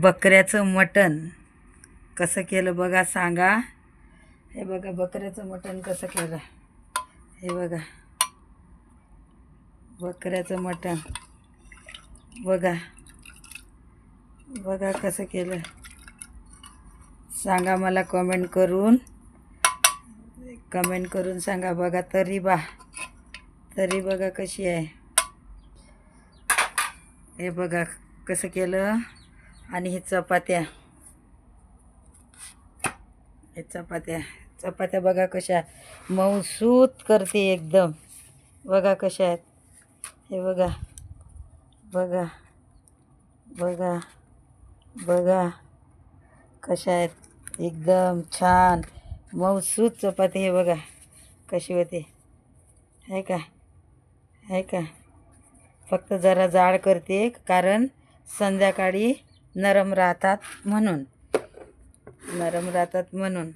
बकऱ्याचं मटण. कसं केलं बघा सांगा. हे बघा बकऱ्याचं मटण कसं केलं? हे बघा. बकऱ्याचं मटण. बघा. बघा कसं केलं. सांगा मला कमेंट करून. कमेंट करून सांगा बघा तरी बा. तरी बघा कशी आहे. हे बघा कसं केलं? आणि हे चपात्या. हे चपात्या. चपात्या बघा कशा मऊसूत करते एकदम. बघा कशा आहेत. हे बघा. बघा. बघा. बघा. कशा आहेत. एकदम छान. मऊसूत चपाती हे बघा. कशी होते. आहे का? आहे का? फक्त जरा जाड करते कारण संध्याकाळी नरम राहतात म्हणून. नरम राहतात म्हणून.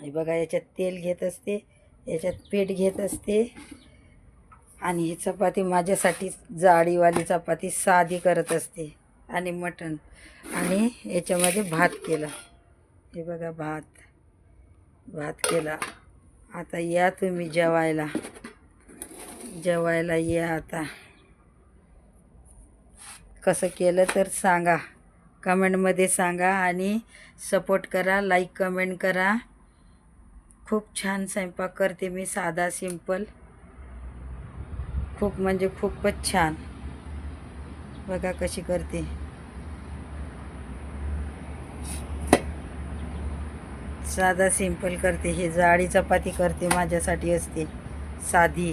हे बघा याच्यात तेल घेत असते याच्यात पीठ घेत असते. आणि ही चपाती माझ्यासाठी जाळीवाली चपाती साधी करत असते. आणि मटण. आणि याच्यामध्ये भात केला. हे बघा भात. भात केला. आता या तुम्ही जेवायला. जेवायला या आता. कसं केलं तर सांगा. कमेंटमध्ये सांगा आणि सपोर्ट करा लाईक कमेंट करा. खूप छान स्वयंपाक करते मी साधा सिंपल. खूप म्हणजे खूपच छान. बघा कशी करते. साधा सिंपल करते. हे जाळी चपाती करते माझ्यासाठी असते. साधी.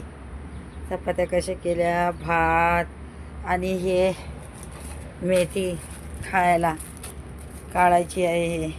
चपात्या कशा केल्या? भात आणि हे मेथी खायला काढायची आहे हे.